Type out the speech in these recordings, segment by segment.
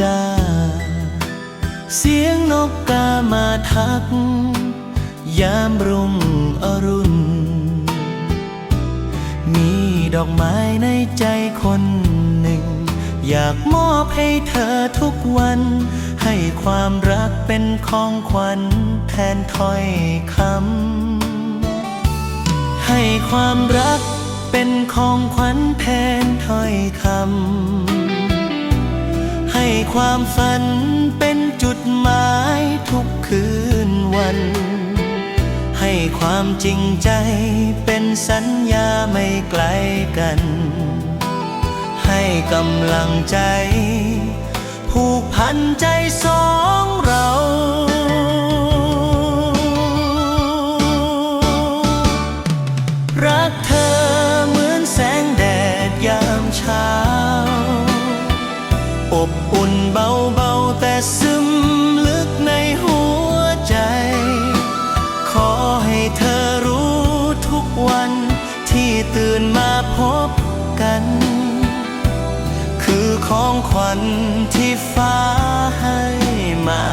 จา เสียงนกกามาทัก ยามรุ่งอรุณ มีดอกไม้ในใจคนหนึ่ง อยากมอบให้เธอทุกวัน ให้ความรักเป็นของขวัญแทนถ้อยคำให้ความรักเป็นของขวัญแทนถ้อยคำ ความฝันเป็นจุดหมายทุกคืนวัน ให้ความจริงใจเป็นสัญญาไม่ไกลกัน ให้กำลังใจ ผูกพันใจสองเรา ตื่นมาพบกัน คือของขวัญที่ฟ้าให้มา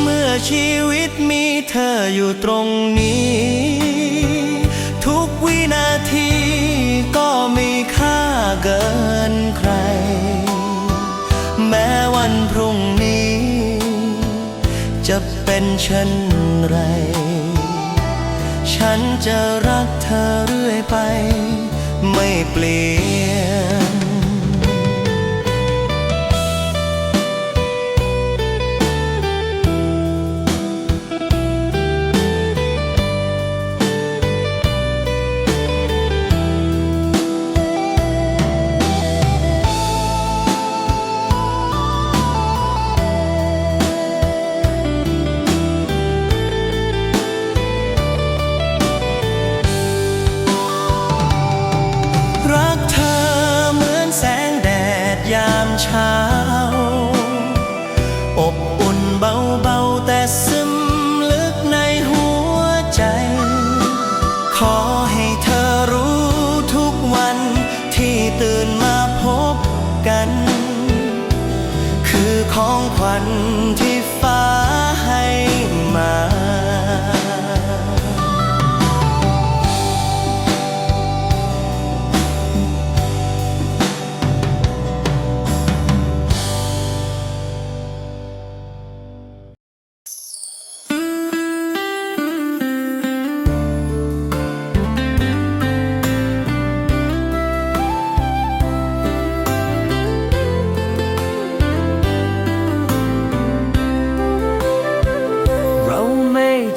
เมื่อชีวิตมีเธออยู่ตรงนี้ ทุกวินาทีก็มีค่าเกินใคร แม้วันพรุ่งนี้ จะเป็นเช่นไร ฉันจะรักเธอเรื่อยไป ไม่เปลี่ยน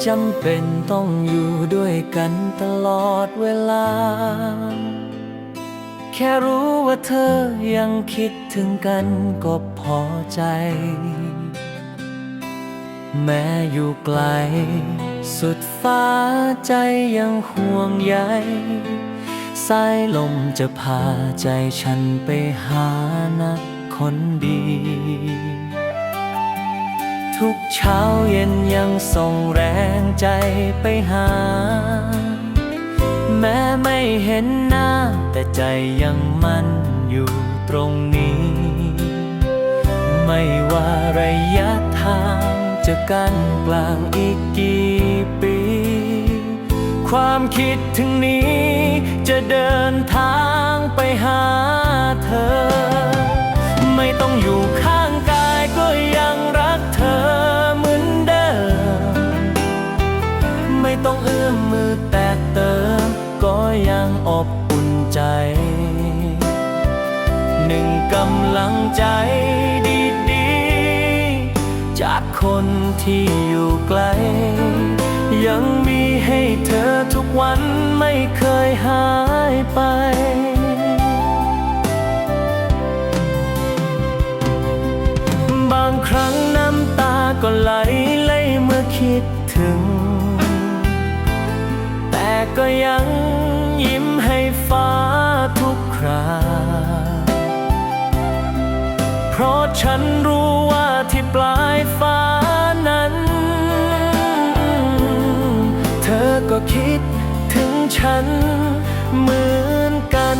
จำเป็นต้องอยู่ด้วยกันตลอดเวลา แค่รู้ว่าเธอยังคิดถึงกันก็พอใจ แม้อยู่ไกล สุดฟ้าใจยังห่วงใยสายลมจะพาใจฉันไปหานักคนดี ทุกเช้าเย็นยังส่งแรงใจไปหา แม้ไม่เห็นหน้า แต่ใจยังมั่นอยู่ตรงนี้ ไม่ว่าระยะทางจะกันกลางอีกกี่ปี ความคิดถึงนี้ จะเดินทางไปหาเธอ ไม่ต้องอยู่ข้าง ยังอบอุ่นใจ หนึ่งกำลังใจดีๆ จากคนที่อยู่ไกล ยังมีให้เธอทุกวันไม่เคยหายไปบางครั้งน้ำตาก็ไหลไหลเมื่อคิดถึง แต่ก็ยัง ราะฉันรู้ว่าที่ปลายฟ้านั้น เธอก็คิดถึงฉันเหมือนกัน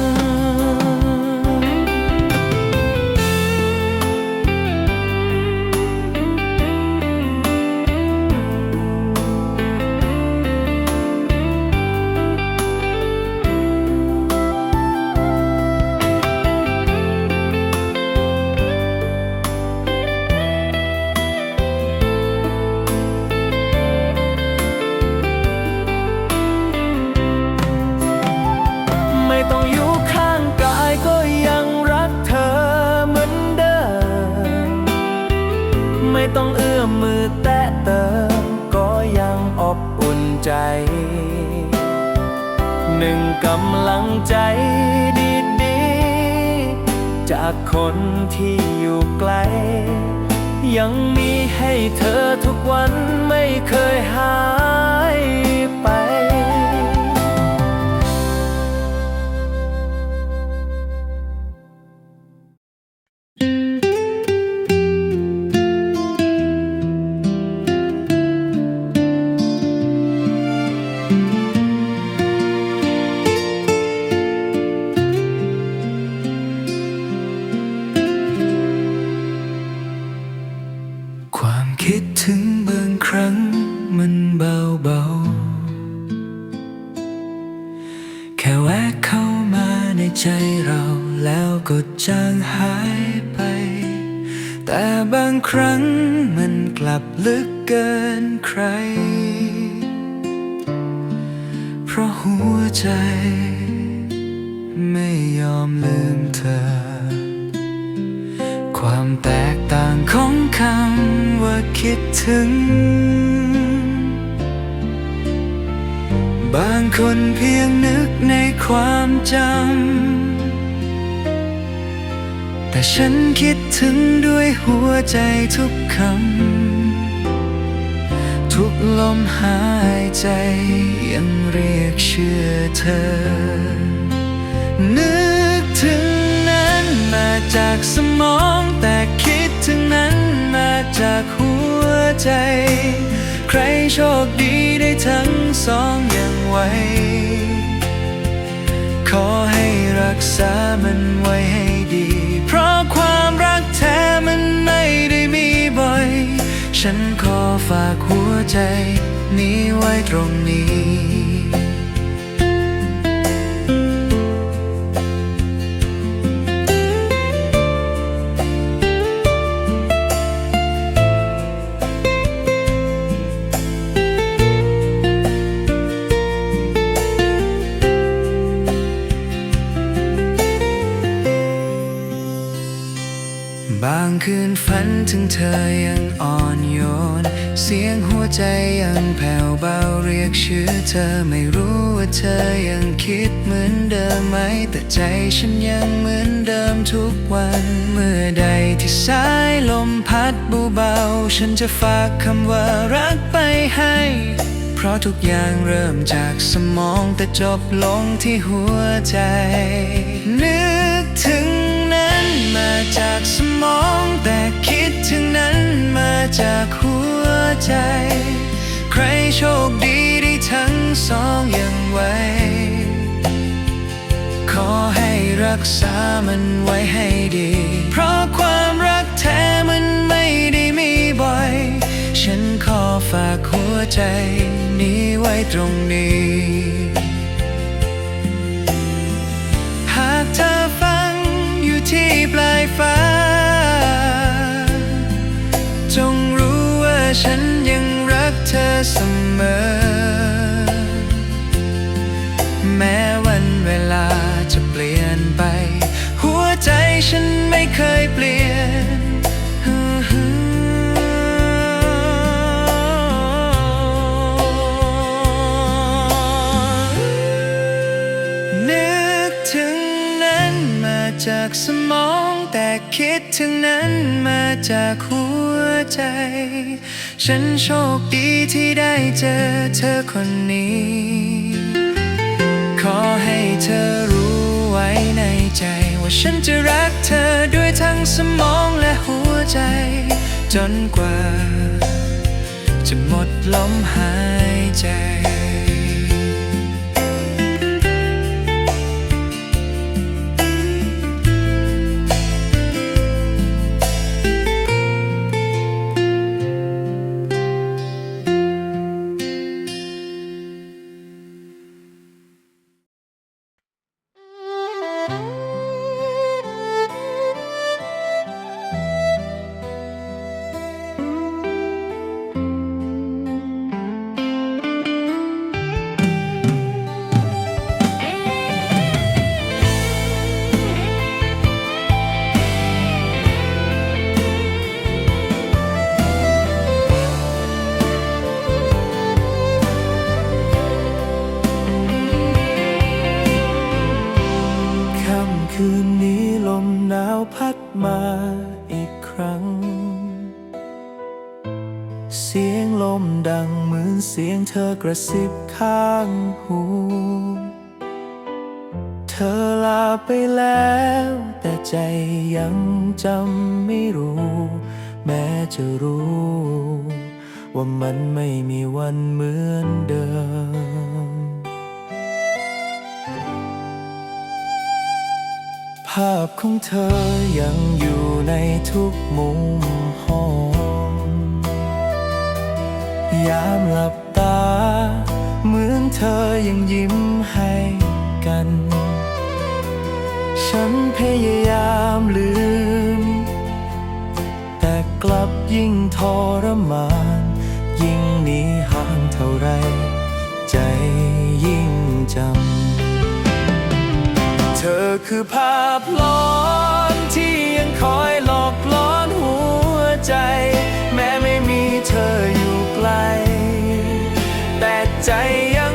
ใจดีๆ จากคนที่อยู่ไกล ยังมีให้เธอทุกวันไม่เคยหายไป แต่บางครั้งมันกลับลึกเกินใคร เพราะหัวใจ ไม่ยอมลืมเธอ ความแตกต่างของคำว่าคิดถึง บางคนเพียงนึกในความจำ แต่ฉันคิดถึงด้วยหัวใจทุกคำ ทุกลมหายใจยังเรียกชื่อเธอ นึกถึงนั้นมาจากสมองแต่คิดถึงนั้นมาจากหัวใจ ใครโชคดีได้ทั้งสองอย่างไวขอให้รักษามันไว้ให้ดี เพราะความรักแท้มันไม่ได้มีบ่อย ฉันขอฝากหัวใจ นี้ไว้ตรงนี้ เธอยังอ่อนโยน เสียงหัวใจยังแผ่วเบาเรียกชื่อเธอไม่รู้ว่าเธอยังคิดเหมือนเดิมไหม แต่ใจฉันยังเหมือนเดิมทุกวัน เมื่อใดที่สายลมพัดเบาๆฉันจะฝากคำว่ารักไปให้ เพราะทุกอย่างเริ่มจากสมองแต่จบลงที่หัวใจ นึกถึง จากสมองแต่คิดถึงนั้นมาจากหัวใจ ใครโชคดีได้ทั้งสองอย่างไวขอให้รักษามันไว้ให้ดี เพราะความรักแท้มันไม่ได้มีบ่อย ฉันขอฝากหัวใจนี้ไว้ตรงนี้ ที่ปลายฟ้า จงรู้ว่าฉันยังรักเธอเสมอ แม้วันเวลาจะเปลี่ยนไป หัวใจฉัน คิดถึงนั้นมาจากหัวใจ ฉันโชคดีที่ได้เจอเธอคนนี้ ขอให้เธอรู้ไว้ในใจ ว่าฉันจะรักเธอด้วยทั้งสมองและหัวใจ จนกว่า จะหมดลมหายใจ ธอกระซิบข้างหู เธอลาไปแล้ว แต่ใจยังจำไม่รู้ แม้จะรู้ ว่ามันไม่มีวันเหมือนเดิม ภาพของเธอยังอยู่ในทุกมุมห้อง ยามหลับ เธอยังยิ้มให้กัน ฉันพยายามลืม แต่กลับยิ่งทรมาน ยิ่งหนีห่างเท่าไร ใจยิ่งจำ เธอคือภาพหลอนที่ยังคอยหลอกล้อนหัวใจ แม้ไม่มี ใจยัง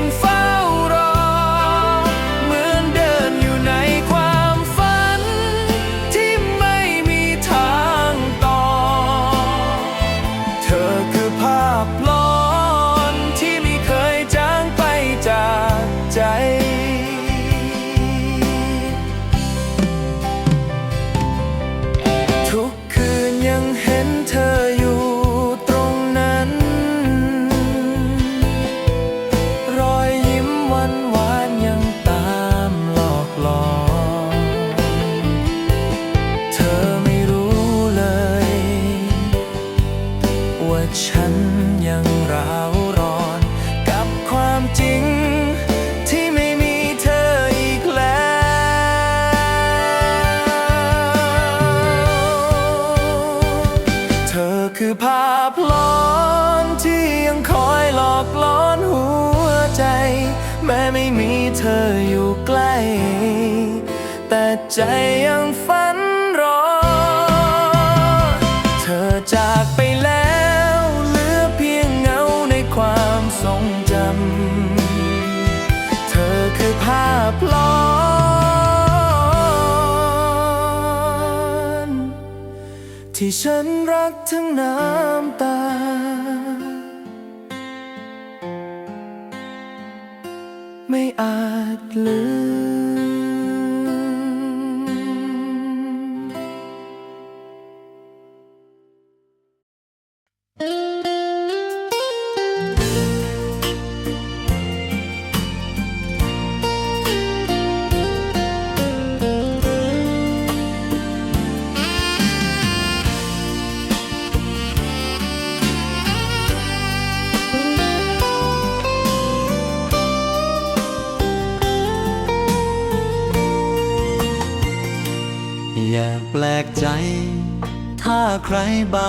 ที่ฉันรักทั้งน้ำตา ไม่อาจลืม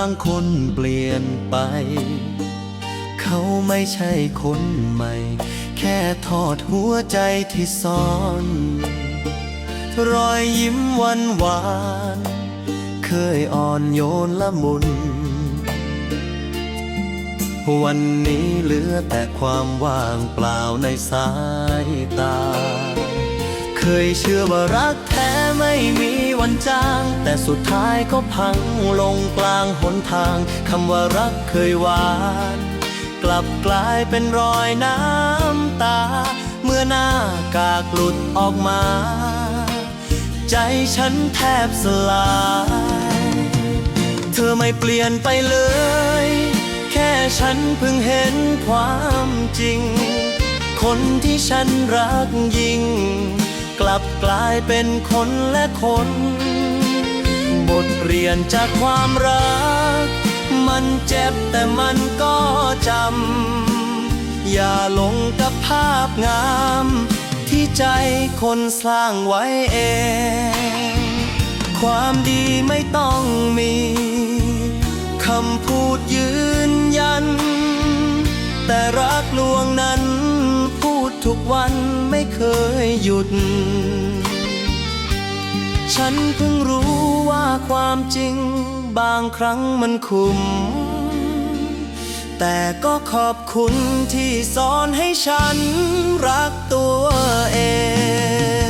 างคนเปลี่ยนไป เขาไม่ใช่คนใหม่ แค่ทอดหัวใจที่ซ่อน รอยยิ้มวานหวาน เคยอ่อนโยนละมุน วันนี้เหลือแต่ความว่างเปล่าในสายตา ยเชื่อว่ารักแท้ไม่มีวันจาง แต่สุดท้ายก็พังลงกลางหนทางคำว่ารักเคยหวาน กลับกลายเป็นรอยน้ำตา เมื่อหน้ากากหลุดออกมา ใจฉันแทบสลาย เธอไม่เปลี่ยนไปเลย แค่ฉันเพิ่งเห็นความจริง คนที่ฉันรักยิ่ง กลับกลายเป็นคนและคน บทเรียนจากความรัก มันเจ็บแต่มันก็จำ อย่าหลงกับภาพงาม ที่ใจคนสร้างไว้เอง ความดีไม่ต้องมีคำพูดยืนยัน แต่รักลวงนั้น ทุกวันไม่เคยหยุด ฉันเพิ่งรู้ว่าความจริงบางครั้งมันคุ้ม แต่ก็ขอบคุณที่สอนให้ฉันรักตัวเอง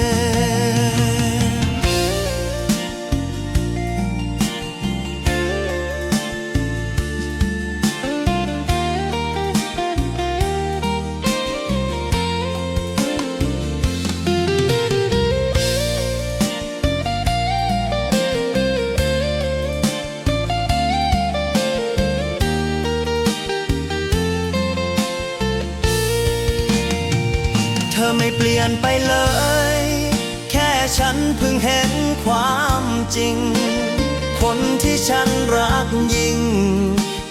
ไปเลย แค่ฉันเพิ่งเห็นความจริง คนที่ฉันรักยิ่ง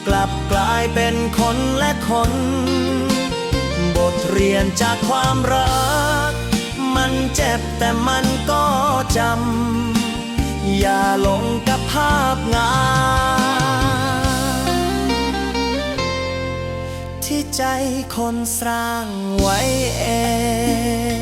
กลับกลายเป็นคนและคน บทเรียนจากความรัก มันเจ็บแต่มันก็จำ อย่าหลงกับภาพงามที่ใจคนสร้างไว้เอง